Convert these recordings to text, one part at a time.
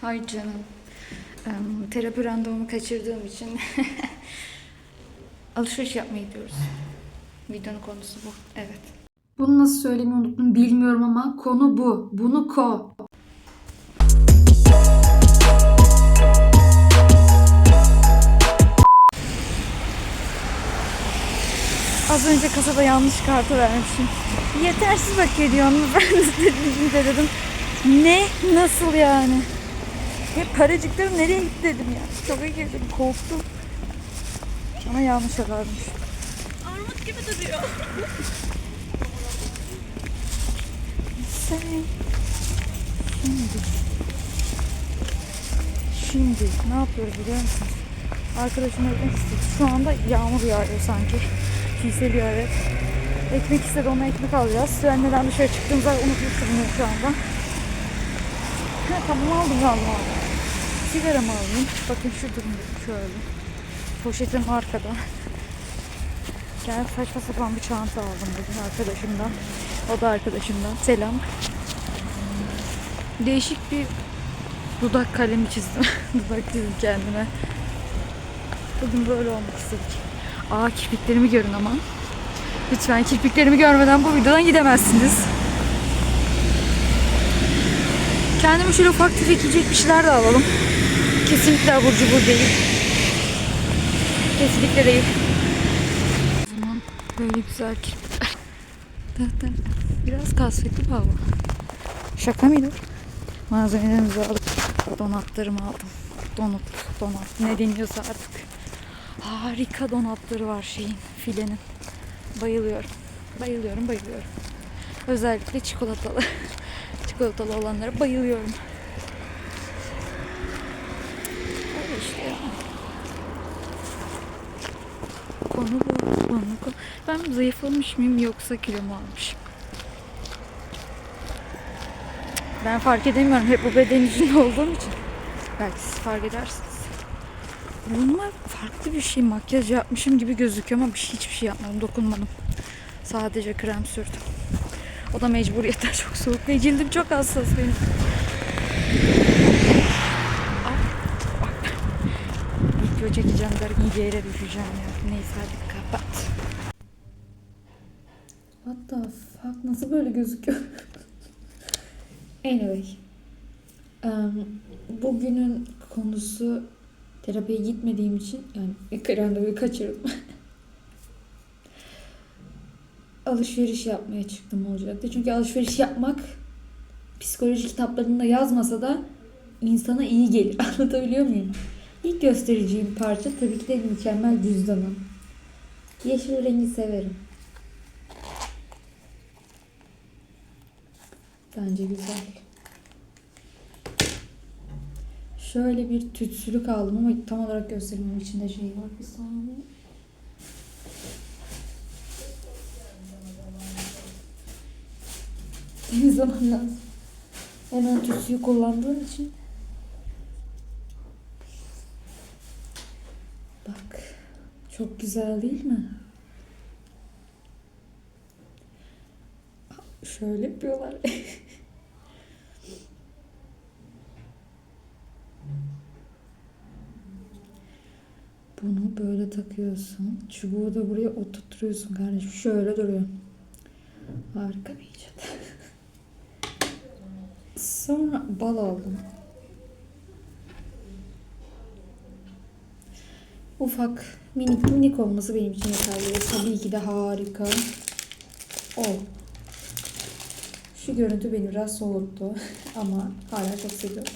Hay canım. Em, terapi randevumu kaçırdığım için alışveriş yapmaya gidiyoruz. Videonun konusu bu. Evet. Bunu nasıl söylemeyi unuttum bilmiyorum ama konu bu. Bunu ko. Az önce kasada yanlış kartı vermişim. Yetersiz bakıyor diyor hanımefendi de dedim. Ne? Nasıl yani? Ya paracıklarım nereye gitti dedim ya. Çok girdim korktum. Ama yanlış vermiş. Armut gibi duruyor. Sen şimdi şimdi ne yapıyoruz biliyor musunuz? Arkadaşım ekmek istedi. Şu anda yağmur yağıyor sanki. Çiseliyor evet. Ekmek istedi ona ekmek alacağız. Ben neden dışarı çıktığımızda unutmuşum bunu şu anda. Ha, tamam aldım aldım aldım. Sigaramı alayım. Bakın şu durumda şöyle. Poşetim arkada. Gel saçma sapan bir çanta aldım bugün arkadaşımdan. O da arkadaşımdan. Selam. Değişik bir dudak kalemi çizdim. dudak çizdim kendime. Bugün böyle olmak istedik. Aa kirpiklerimi görün ama. Lütfen kirpiklerimi görmeden bu videodan gidemezsiniz. Kendime şöyle ufak tefek yiyecek bir şeyler de alalım. Kesinlikle abur cubur değil. Kesinlikle değil. O zaman böyle güzel kirpikler. Biraz kasvetli bu hava. Şaka mıydı? Malzemelerimizi alıp donatlarımı aldım. Donut, donat ne deniyorsa artık. Harika donatları var şeyin, filenin. Bayılıyorum. Bayılıyorum, bayılıyorum. Özellikle çikolatalı. çikolatalı olanlara bayılıyorum. Öyle işte ya. Konu bu. Konu, konu. Ben zayıflamış mıyım yoksa kilo mu almışım? Ben fark edemiyorum hep bu beden içinde olduğum için. Belki siz fark edersiniz. Burnuma farklı bir şey makyaj yapmışım gibi gözüküyor ama şey, hiçbir şey yapmadım, dokunmadım. Sadece krem sürdüm. O da mecburiyetten çok soğuk ve cildim çok hassas benim. Ay, bak. Video çekeceğim bir yere düşeceğim ya. Neyse hadi kapat. What the fuck? Nasıl böyle gözüküyor? anyway. Um, bugünün konusu terapiye gitmediğim için yani randevuyu kaçırdım. alışveriş yapmaya çıktım olacaktı. Çünkü alışveriş yapmak psikoloji kitaplarında yazmasa da insana iyi gelir. Anlatabiliyor muyum? İlk göstereceğim parça tabii ki de mükemmel cüzdanım. Yeşil rengi severim. Bence güzel. Şöyle bir tütsülük aldım ama tam olarak göstermem içinde şey var. Bir saniye. Temizlemem lazım. Hemen tütsüyü kullandığım için. Bak. Çok güzel değil mi? Şöyle yapıyorlar. Bunu böyle takıyorsun. Çubuğu da buraya oturtuyorsun kardeşim. Şöyle duruyor. Harika bir icat. Sonra bal aldım. Ufak, minik minik olması benim için yeterli. Tabii ki de harika. O. Şu görüntü beni biraz soğuttu. Ama hala çok seviyorum.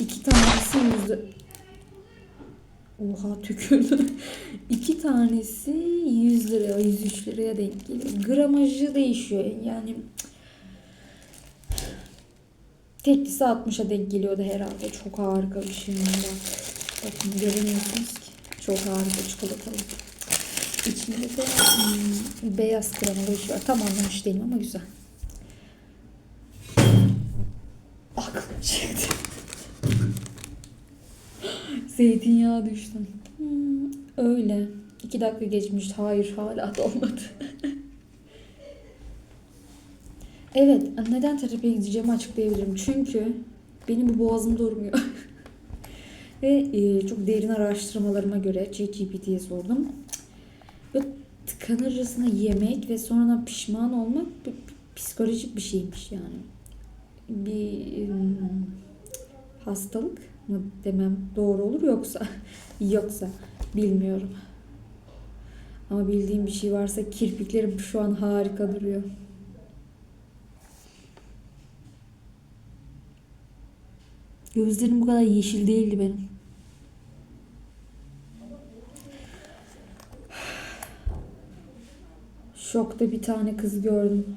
İki tanesi yüzde... Oha tükürdü. İki tanesi 100 liraya, 103 liraya denk geliyor. Gramajı değişiyor. Yani teklisi 60'a denk geliyordu herhalde. Çok harika bir şey. Bak. Bakın göremiyorsunuz ki. Çok harika çikolatalı. İçinde de hmm, beyaz kremalı bir şey var. Tam anlamış değilim ama güzel. Aklım çıktı. Zeytinyağı düştü. Hmm, öyle. İki dakika geçmiş. Hayır hala da olmadı. evet. Neden terapiye gideceğimi açıklayabilirim. Çünkü Benim bu boğazım durmuyor. Ve e, çok derin araştırmalarıma göre ChatGPT'ye sordum. Ve tıkanırcasına yemek ve sonradan pişman olmak psikolojik bir şeymiş yani. Bir hastalık mı demem doğru olur yoksa yoksa bilmiyorum. Ama bildiğim bir şey varsa kirpiklerim şu an harika duruyor. Gözlerim bu kadar yeşil değildi benim. Şokta bir tane kız gördüm.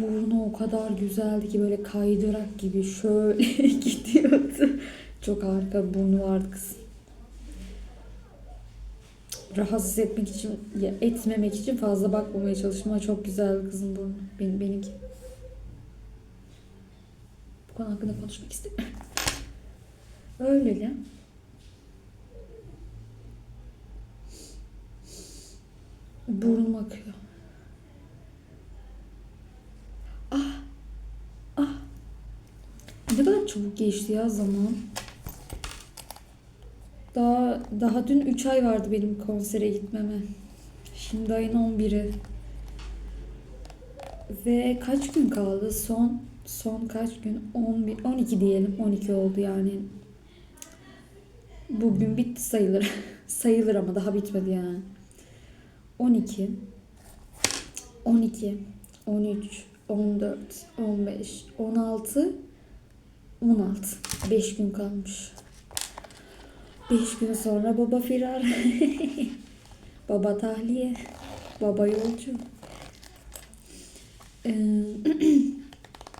Burnu o kadar güzeldi ki böyle kaydırak gibi şöyle gidiyordu. Çok harika burnu vardı kız. Rahatsız etmek için, ya etmemek için fazla bakmamaya çalıştım ama çok güzeldi kızın burnu. Benim, benimki. Bu konu hakkında konuşmak istemiyorum. Öyle. Burnum akıyor. Ah. Ah. Ne kadar çabuk geçti ya zaman. Daha daha dün 3 ay vardı benim konsere gitmeme. Şimdi ayın 11'i. Ve kaç gün kaldı? Son son kaç gün? 11 12 diyelim. 12 oldu yani. Bugün bitti sayılır. sayılır ama daha bitmedi yani. 12 12 13 14 15 16 16 5 gün kalmış. 5 gün sonra baba firar. baba tahliye. Baba yolcu. Ee,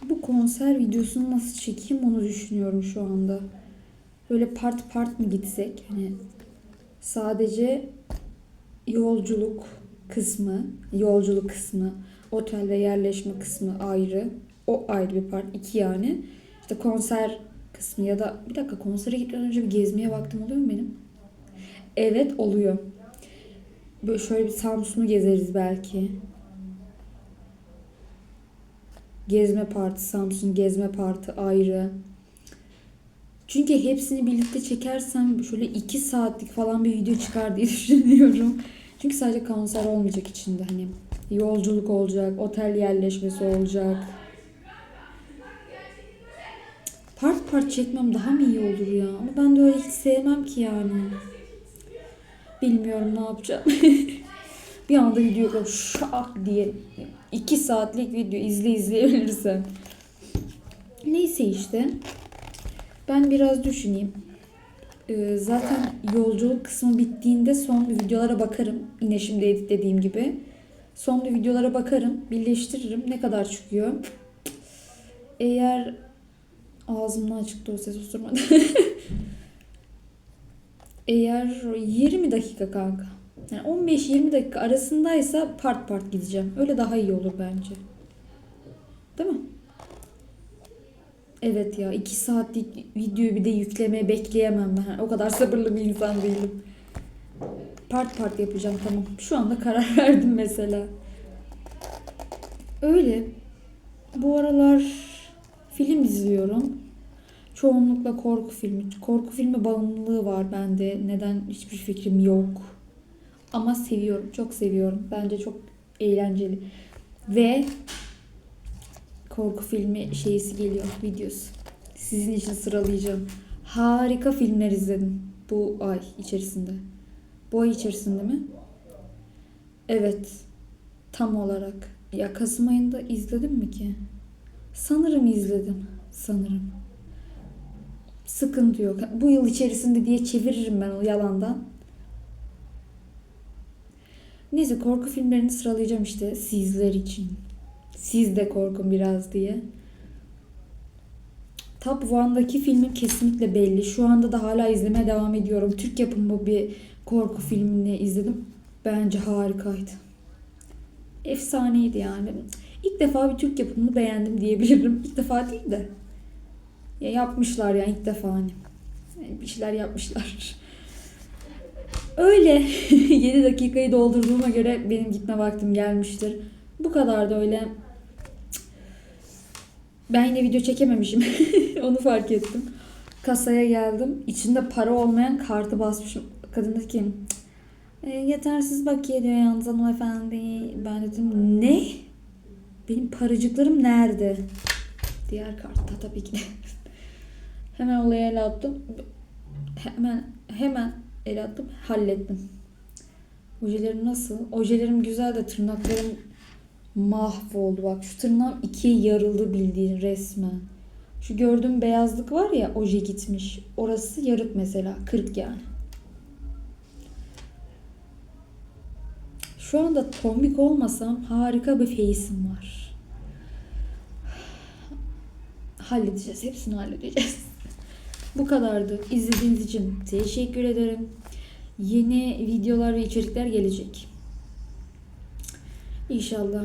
bu konser videosunu nasıl çekeyim onu düşünüyorum şu anda. Böyle part part mı gitsek? Hani sadece yolculuk kısmı, yolculuk kısmı, otel ve yerleşme kısmı ayrı. O ayrı bir part. iki yani. İşte konser kısmı ya da bir dakika konsere gitmeden önce bir gezmeye vaktim oluyor mu benim? Evet oluyor. Böyle şöyle bir Samsun'u gezeriz belki. Gezme parti, Samsun gezme parti ayrı. Çünkü hepsini birlikte çekersem şöyle iki saatlik falan bir video çıkar diye düşünüyorum. Çünkü sadece konser olmayacak içinde hani yolculuk olacak, otel yerleşmesi olacak. Part çekmem daha mı iyi olur ya? Ama ben de öyle hiç sevmem ki yani. Bilmiyorum ne yapacağım. bir anda video şak diye iki saatlik video izle izleyebilirsem. Neyse işte. Ben biraz düşüneyim. Ee, zaten yolculuk kısmı bittiğinde son videolara bakarım. Yine şimdi editlediğim gibi. Son videolara bakarım. Birleştiririm. Ne kadar çıkıyor. Eğer ağzımdan çıktı o ses osurmadı. Eğer 20 dakika kanka. Yani 15-20 dakika arasındaysa part part gideceğim. Öyle daha iyi olur bence. Değil mi? Evet ya 2 saatlik videoyu bir de yüklemeye bekleyemem ben. O kadar sabırlı bir insan değilim. Part part yapacağım tamam. Şu anda karar verdim mesela. Öyle. Bu aralar film izliyorum. Çoğunlukla korku filmi. Korku filmi bağımlılığı var bende. Neden hiçbir fikrim yok. Ama seviyorum. Çok seviyorum. Bence çok eğlenceli. Ve korku filmi şeysi geliyor videosu. Sizin için sıralayacağım. Harika filmler izledim bu ay içerisinde. Bu ay içerisinde mi? Evet. Tam olarak. Ya Kasım ayında izledim mi ki? Sanırım izledim. Sanırım. Sıkıntı yok. Bu yıl içerisinde diye çeviririm ben o yalandan. Neyse korku filmlerini sıralayacağım işte sizler için. Siz de korkun biraz diye. Top One'daki filmim kesinlikle belli. Şu anda da hala izlemeye devam ediyorum. Türk yapımı bir korku filmini izledim. Bence harikaydı. Efsaneydi yani. İlk defa bir Türk yapımını beğendim diyebilirim. İlk defa değil de. Ya yapmışlar yani ilk defa hani. Yani bir şeyler yapmışlar. Öyle 7 dakikayı doldurduğuma göre benim gitme vaktim gelmiştir. Bu kadar da öyle Ben yine video çekememişim. Onu fark ettim. Kasaya geldim. İçinde para olmayan kartı basmışım. Kadın dedi ki "E, yetersiz bakiye diyor yalnız hanımefendi. Ben dedim ne? Benim paracıklarım nerede? Diğer kartta tabii ki hemen olaya el attım. Hemen hemen el attım. Hallettim. Ojelerim nasıl? Ojelerim güzel de tırnaklarım mahvoldu. Bak şu tırnağım ikiye yarıldı bildiğin resmen. Şu gördüğüm beyazlık var ya oje gitmiş. Orası yarık mesela. Kırık yani. Şu anda tombik olmasam harika bir face'im var. Halledeceğiz. Hepsini halledeceğiz. Bu kadardı. İzlediğiniz için teşekkür ederim. Yeni videolar ve içerikler gelecek. İnşallah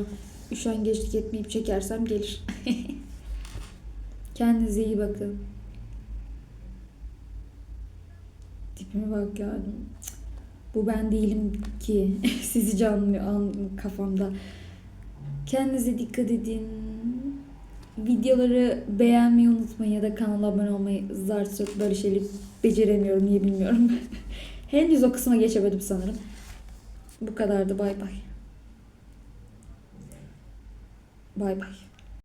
üşengeçlik etmeyip çekersem gelir. Kendinize iyi bakın. Tipime bak ya. Bu ben değilim ki. Sizi canlı an kafamda. Kendinize dikkat edin. Videoları beğenmeyi unutmayın ya da kanala abone olmayı. Zar çok böyle beceremiyorum niye bilmiyorum. Henüz o kısma geçemedim sanırım. Bu kadardı. Bay bay. Bay bay.